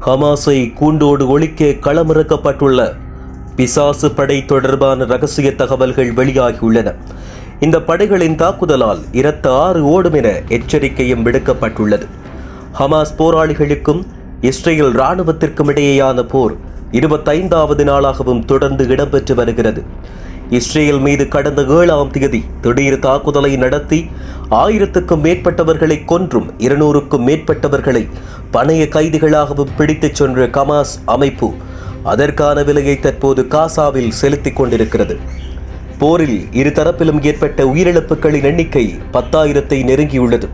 ஹமாஸை கூண்டோடு ஒழிக்க களமிறக்கப்பட்டுள்ள பிசாசு படை தொடர்பான ரகசிய தகவல்கள் வெளியாகியுள்ளன. இந்த படைகளின் தாக்குதலால் இரத்த ஆறு ஓடும் என எச்சரிக்கையும் விடுக்கப்பட்டுள்ளது. ஹமாஸ் போராளிகளுக்கும் இஸ்ரேல் இராணுவத்திற்கும் இடையேயான போர் இருபத்தைந்தாவது நாளாகவும் தொடர்ந்து இடம்பெற்று வருகிறது. இஸ்ரேல் மீது கடந்த ஏழாம் தேதி திடீர் தாக்குதலை நடத்தி ஆயிரத்துக்கும் மேற்பட்டவர்களை கொன்றும் இருநூறுக்கும் மேற்பட்டவர்களை பணைய கைதிகளாகவும் பிடித்துச் சென்ற கமாஸ் அமைப்பு அதற்கான விலையை தற்போது காசாவில் செலுத்திக் கொண்டிருக்கிறது. போரில் இருதரப்பிலும் ஏற்பட்ட உயிரிழப்புகளின் எண்ணிக்கை பத்தாயிரத்தை நெருங்கியுள்ளது.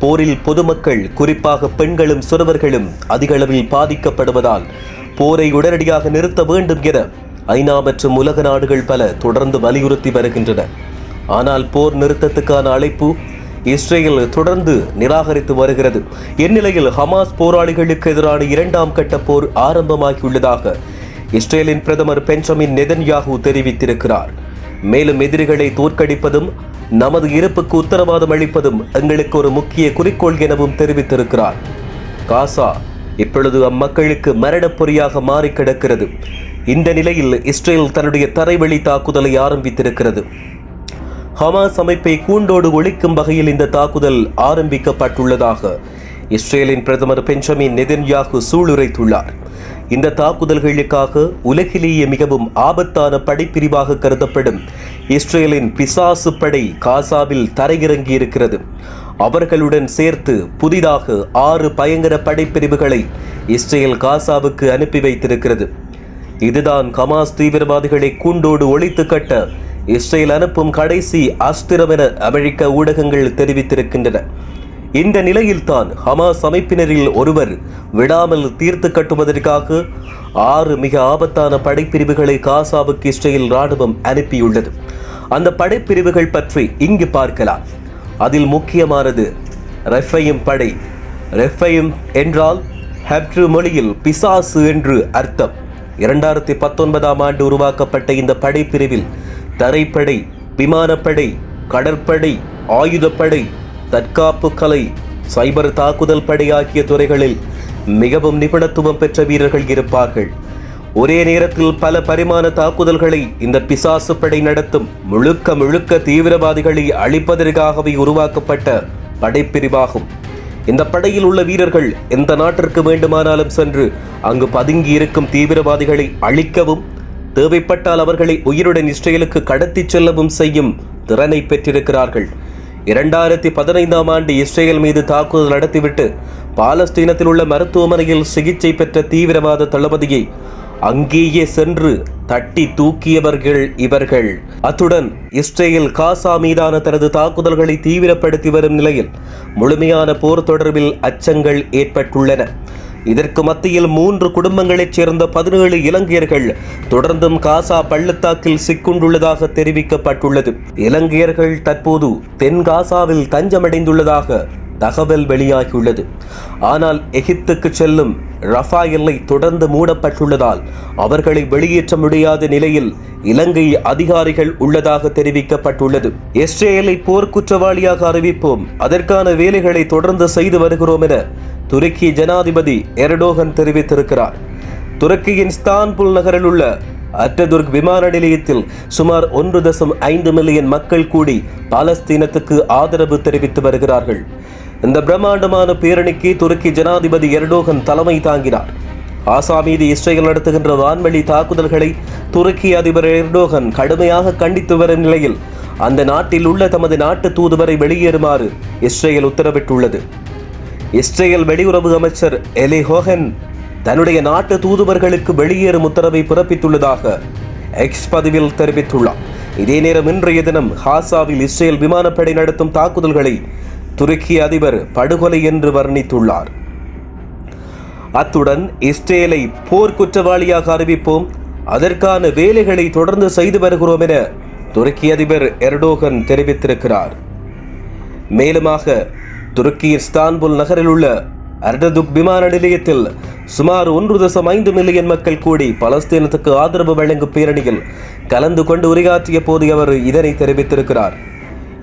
போரில் பொதுமக்கள் குறிப்பாக பெண்களும் சிறுவர்களும் அதிகளவில் பாதிக்கப்படுவதால் போரை உடனடியாக நிறுத்த வேண்டும் என ஐநா மற்றும் உலக நாடுகள் பல தொடர்ந்து வலியுறுத்தி வருகின்றன. ஆனால் போர் நிறுத்தத்துக்கான அழைப்பு இஸ்ரேல் தொடர்ந்து நிராகரித்து வருகிறது. இந்நிலையில் ஹமாஸ் போராளிகளுக்கு எதிரான இரண்டாம் கட்ட போர் ஆரம்பமாகியுள்ளதாக இஸ்ரேலின் பிரதமர் பெஞ்சமின் நெதன்யாகு தெரிவித்திருக்கிறார். மேலும் எதிரிகளை தோற்கடிப்பதும் நமது இருப்புக்கு உத்தரவாதம் அளிப்பதும் எங்களுக்கு ஒரு முக்கிய குறிக்கோள் எனவும் தெரிவித்திருக்கிறார். காசா இப்பொழுது அம்மக்களுக்கு மரணப்பொறியாக மாறி கிடக்கிறது இந்த நிலையில் இஸ்ரேல் தன்னுடைய தரைவழி தாக்குதலை ஆரம்பித்திருக்கிறது. ஹமாஸ் அமைப்பை கூண்டோடு ஒழிக்கும் வகையில் இந்த தாக்குதல் ஆரம்பிக்கப்பட்டுள்ளதாக இஸ்ரேலின் பிரதமர் பெஞ்சமின் நெதன்யாகு சூளுரைத்துள்ளார். இந்த தாக்குதல்களுக்காக உலகிலேயே மிகவும் ஆபத்தான படைப்பிரிவாக கருதப்படும் இஸ்ரேலின் பிசாசு படை காசாவில் தரையிறங்கி இருக்கிறது அவர்களுடன் சேர்த்து புதிதாக ஆறு பயங்கர படைப்பிரிவுகளை இஸ்ரேல் காசாவுக்கு அனுப்பி வைத்திருக்கிறது. இதுதான் ஹமாஸ் தீவிரவாதிகளை கூண்டோடு ஒழித்து கட்ட இஸ்ரேல் அனுப்பும் கடைசி அஸ்திரம் என அமெரிக்க ஊடகங்கள் தெரிவித்திருக்கின்றன. இந்த நிலையில்தான் ஹமாஸ் அமைப்பினரில் ஒருவர் விடாமல் தீர்த்து கட்டுவதற்காக ஆறு மிக ஆபத்தான படைப்பிரிவுகளை காசாவுக்கு இஸ்ரேல் ராணுவம் அனுப்பியுள்ளது. அந்த படைப்பிரிவுகள் பற்றி இங்கு பார்க்கலாம். அதில் முக்கியமானது ரெஃபையும் படை. ரெஃபையும் என்றால் ஹெப்ரு மொழியில் பிசாசு என்று அர்த்தம். இரண்டாயிரத்தி பத்தொன்பதாம் ஆண்டு உருவாக்கப்பட்ட இந்த படைப்பிரிவில் தரைப்படை விமானப்படை கடற்படை ஆயுதப்படை தற்காப்பு கலை சைபர் தாக்குதல் படை ஆகிய துறைகளில் மிகவும் நிபுணத்துவம் பெற்ற வீரர்கள் இருப்பார்கள். ஒரே நேரத்தில் பல பரிமாண தாக்குதல்களை இந்த பிசாசு படை நடத்தும் முழுக்க முழுக்க தீவிரவாதிகளை அழிப்பதற்காகவே உருவாக்கப்பட்ட படைப்பிரிவாகும். இந்த படையில் உள்ள வீரர்கள் எந்த நாட்டிற்கு வேண்டுமானாலும் சென்று அங்கு பதுங்கி இருக்கும் தீவிரவாதிகளை அழிக்கவும் தேவைப்பட்டால் அவர்களை உயிருடன் இஸ்ரேலுக்கு கடத்திச் செல்லவும் செய்யும் திறனை பெற்றிருக்கிறார்கள். இரண்டாயிரத்தி பதினைந்தாம் ஆண்டு இஸ்ரேல் மீது தாக்குதல் நடத்திவிட்டு பாலஸ்தீனத்தில் உள்ள மருத்துவமனையில் சிகிச்சை பெற்ற தீவிரவாத தளபதியை அங்கேயே சென்று தட்டி தூக்கியவர்கள் இவர்கள். அத்துடன் இஸ்ரேல் காசா மீதான தனது தாக்குதல்களை தீவிரப்படுத்தி வரும் நிலையில் முழுமையான போர் தொடர்பில் அச்சங்கள் ஏற்பட்டுள்ளன. இதற்கு மத்தியில் மூன்று குடும்பங்களைச் சேர்ந்த பதினேழு இலங்கையர்கள் தொடர்ந்தும் காசா பள்ளத்தாக்கில் சிக்குண்டுள்ளதாக தெரிவிக்கப்பட்டுள்ளது. இலங்கையர்கள் தற்போது தென் காசாவில் தஞ்சமடைந்துள்ளதாக தகவல் வெளியாகியுள்ளது. ஆனால் எகிப்துக்கு செல்லும் ரஃபா எல்லை தொடர்ந்து மூடப்பட்டுள்ளதால் அவர்களை வெளியேற்ற முடியாத நிலையில் இலங்கை அதிகாரிகள் உள்ளதாக தெரிவிக்கப்பட்டுள்ளது. இஸ்ரேலை போர்க்குற்றவாளியாக அறிவிப்போம். அதற்கான வேலைகளை தொடர்ந்து செய்து வருகிறோம் என துருக்கி ஜனாதிபதி எர்டோகன் தெரிவித்திருக்கிறார். துருக்கியின் ஸ்தான்புல் நகரில் உள்ள அட்டதுர்க் விமான நிலையத்தில் சுமார் ஒன்று தசம் ஐந்து மில்லியன் மக்கள் கூடி பாலஸ்தீனத்துக்கு ஆதரவு தெரிவித்து வருகிறார்கள். இந்த பிரம்மாண்டமான பேரணிக்கு துருக்கி ஜனாதிபதி எர்டோகன் தலைமை தாங்கினார். ஆசா மீது இஸ்ரேல் நடத்துகின்ற வான்வெளி தாக்குதல்களை துருக்கி அதிபர் எர்டோகன் கடுமையாக கண்டித்து வரும் நிலையில் அந்த நாட்டில் உள்ள தமது நாட்டு தூதுவரை வெளியேறுமாறு இஸ்ரேல் உத்தரவிட்டுள்ளது. இஸ்ரேல் வெளியுறவு அமைச்சர் எலி ஹோகன் தன்னுடைய நாட்டு தூதுவர்களுக்கு வெளியேறும் உத்தரவை பிறப்பித்துள்ளதாக எக்ஸ் பதிவில் தெரிவித்துள்ளார். இதே நேரம் இன்றைய தினம் ஹாசாவில் இஸ்ரேல் விமானப்படை நடத்தும் தாக்குதல்களை துருக்கி அதிபர் படுகொலை என்று வர்ணித்துள்ளார். அத்துடன் இஸ்ரேலை போர் குற்றவாளியாக அறிவிப்போம். அதற்கான வேலைகளை தொடர்ந்து செய்து வருகிறோம் என துருக்கி அதிபர் எர்டோகன் தெரிவித்திருக்கிறார். மேலுமாக துருக்கி இஸ்தான்புல் நகரில் உள்ள அர்டதுக் விமான நிலையத்தில் சுமார் ஒன்று தசம் ஐந்து மில்லியன் மக்கள் கூடி பலஸ்தீனத்துக்கு ஆதரவு வழங்கும் பேரணியில் கலந்து கொண்டு உரையாற்றிய போது அவர் இதனை தெரிவித்திருக்கிறார்.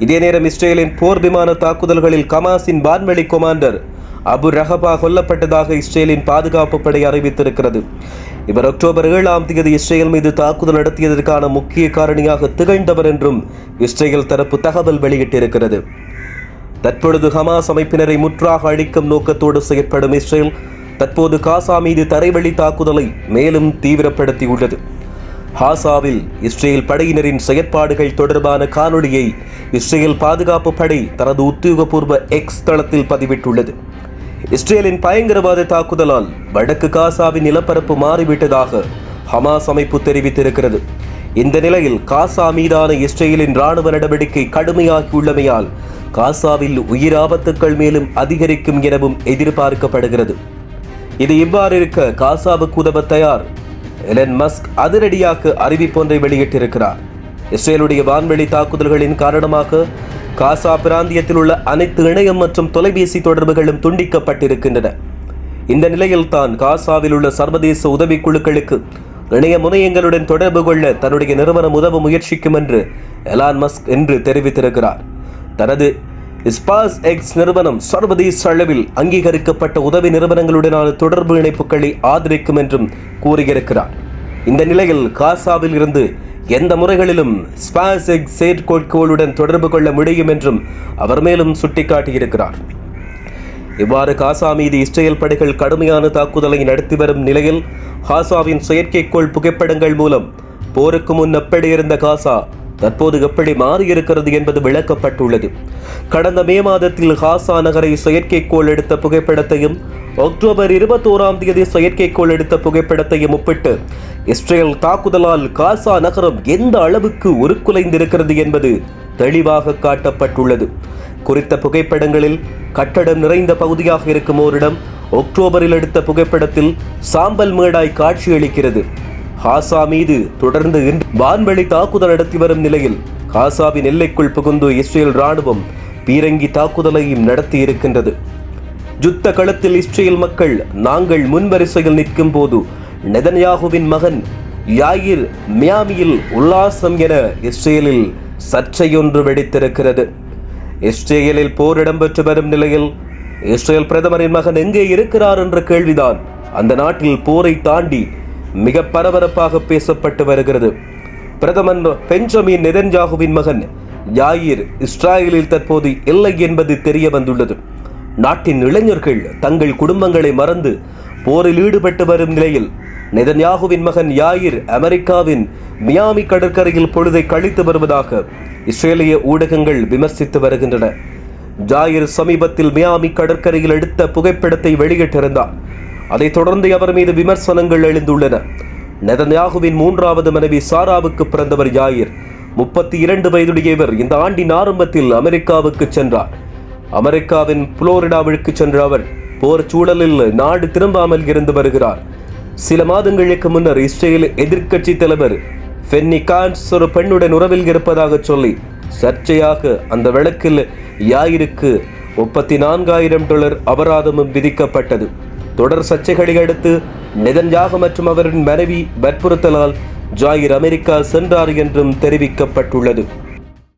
இதே நேரம் இஸ்ரேலின் போர் விமான தாக்குதல்களில் கமாஸின் வான்வெளி கொமாண்டர் அபு ரஹபா கொல்லப்பட்டதாக இஸ்ரேலின் பாதுகாப்பு படை அறிவித்திருக்கிறது. இவர் அக்டோபர் ஏழாம் தேதி இஸ்ரேல் மீது தாக்குதல் நடத்தியதற்கான முக்கிய காரணியாக திகழ்ந்தவர் என்றும் இஸ்ரேல் தரப்பு தகவல் வெளியிட்டிருக்கிறது. தற்பொழுது ஹமாஸ் அமைப்பினரை முற்றாக அழிக்கும் நோக்கத்தோடு செயற்படும் இஸ்ரேல் தற்போது காசா மீது தரைவழி தாக்குதலை மேலும் தீவிரப்படுத்தியுள்ளது. ஹாசாவில் இஸ்ரேல் படையினரின் செயற்பாடுகள் தொடர்பான காணொளியை இஸ்ரேல் பாதுகாப்பு படை தனது உத்தியோகபூர்வ எக்ஸ் தளத்தில் பதிவிட்டுள்ளது. இஸ்ரேலின் பயங்கரவாத தாக்குதலால் வடக்கு காசாவின் நிலப்பரப்பு மாறிவிட்டதாக ஹமாஸ் அமைப்பு தெரிவித்திருக்கிறது. இந்த நிலையில் காசா மீதான இஸ்ரேலின் ராணுவ நடவடிக்கை கடுமையாகியுள்ளமையால் காசாவில் உயிர் ஆபத்துக்கள் மேலும் அதிகரிக்கும் எனவும் எதிர்பார்க்கப்படுகிறது. இது இவ்வாறு இருக்க காசாவுக்கு உதவ தயார் எலன் மஸ்க் அதிரடியாக அறிவிப்பொன்றை வெளியிட்டிருக்கிறார். இஸ்ரேலுடைய வான்வெளி தாக்குதல்களின் காரணமாக காசா பிராந்தியத்தில் உள்ள அனைத்து இணையம் மற்றும் தொலைபேசி தொடர்புகளும் துண்டிக்கப்பட்டிருக்கின்றன. இந்த நிலையில் தான் காசாவில் உள்ள சர்வதேச உதவிக்குழுக்களுக்கு இணைய முனையங்களுடன் தொடர்பு கொள்ள தன்னுடைய நிறுவனம் உதவ முயற்சிக்கும் என்று எலான் மஸ்க் என்று தெரிவித்திருக்கிறார். தனது ஸ்பாஸ் எக்ஸ் நிறுவனம் சர்வதேச அளவில் அங்கீகரிக்கப்பட்ட உதவி நிறுவனங்களுடனான தொடர்பு இணைப்புகளை ஆதரிக்கும் என்றும் கூறியிருக்கிறார். இந்த நிலையில் காசாவில் இருந்து எந்த முறைகளிலும் ஸ்பாஸ் எக்ஸ் செயற்கைக்கோளுடன் தொடர்பு கொள்ள முடியும் என்றும் அவர் மேலும் சுட்டிக்காட்டியிருக்கிறார். இவ்வாறு காசா மீது இஸ்ரேல் படைகள் கடுமையான தாக்குதலை நடத்தி வரும் நிலையில் காசாவின் செயற்கைக்கோள் புகைப்படங்கள் மூலம் போருக்கு முன் எப்படி இருந்த காசா தற்போது எப்படி மாறியிருக்கிறது என்பது விளக்கப்பட்டுள்ளது. கடந்த மே மாதத்தில் ஹாசா நகரை செயற்கைக்கோள் எடுத்த புகைப்படத்தையும் அக்டோபர் இருபத்தோராம் தேதி செயற்கைக்கோள் எடுத்த புகைப்படத்தையும் ஒப்பிட்டு இஸ்ரேல் தாக்குதலால் காசா நகரம் எந்த அளவுக்கு உருக்குலைந்திருக்கிறது என்பது தெளிவாக காட்டப்பட்டுள்ளது. குறித்த புகைப்படங்களில் கட்டடம் நிறைந்த பகுதியாக இருக்கும் ஓரிடம் அக்டோபரில் எடுத்த புகைப்படத்தில் சாம்பல் மேடாய் காட்சியளிக்கிறது. ஹாசா மீது தொடர்ந்து வான்வழி தாக்குதல் நடத்தி வரும் நிலையில் ஹாசாவின் எல்லைக்குள் புகுந்து இஸ்ரேல் ராணுவம் பீரங்கி தாக்குதலையும் நடத்தி இருக்கின்றது. யுத்த களத்தில் இஸ்ரேல் மக்கள் நாங்கள் முன்வரிசையில் நிற்கும் போது நெதன்யாகுவின் மகன் யாயிர் மியாமியில் உல்லாசம் என இஸ்ரேலில் சர்ச்சையொன்று வெடித்திருக்கிறது. இஸ்ரேலில் போர் இடம்பெற்று வரும் நிலையில் இஸ்ரேல் பிரதமரின் மகன் எங்கே இருக்கிறார் என்ற கேள்விதான். அந்த நாட்டில் போரை தாண்டி மிக பரபரப்பாக பேசப்பட்டு வருகிறது. பிரதமர் பெஞ்சமின் நெதன்ஜாகுவின் மகன் யாயிர் இஸ்ராயலில் தற்போது இல்லை என்பது தெரிய வந்துள்ளது. நாட்டின் இளைஞர்கள் தங்கள் குடும்பங்களை மறந்து போரில் ஈடுபட்டு வரும் நிலையில் நெதன்யாகுவின் மகன் யாயிர் அமெரிக்காவின் மியாமி கடற்கரையில் பொழுதை கழித்து வருவதாக இஸ்ரேலிய ஊடகங்கள் விமர்சித்து வருகின்றன. ஜாயிர் சமீபத்தில் மியாமி கடற்கரையில் எடுத்த புகைப்படத்தை வெளியிட்டிருந்தார். அதைத் தொடர்ந்து அவர் மீது விமர்சனங்கள் எழுந்துள்ளன. நெதன்யாகுவின் மூன்றாவது மனைவி சாராவுக்கு பிறந்தவர் யாயிர். முப்பத்தி இரண்டு வயதுடையவர் இந்த ஆண்டின் ஆரம்பத்தில் அமெரிக்காவுக்கு சென்றார். அமெரிக்காவின் புளோரிடாவிற்கு சென்ற அவர் போர் சூழலில் நாடு திரும்பாமல் இருந்து வருகிறார். சில மாதங்களுக்கு முன்னர் இஸ்ரேல் எதிர்க்கட்சி தலைவர் ஃபென்னி கான்ஸ் ஒரு பெண்ணுடன் உறவில் இருப்பதாக சொல்லி சர்ச்சையாக அந்த வழக்கில் யாயிருக்கு முப்பத்தி நான்காயிரம் டாலர் அபராதமும் விதிக்கப்பட்டது. தொடர் சர்ச்சைகளை அடுத்து நிதன்யாக மற்றும் அவரின் மனைவி வற்புறுத்தலால் ஜாயிர் அமெரிக்கா சென்றார் என்றும் தெரிவிக்கப்பட்டுள்ளது.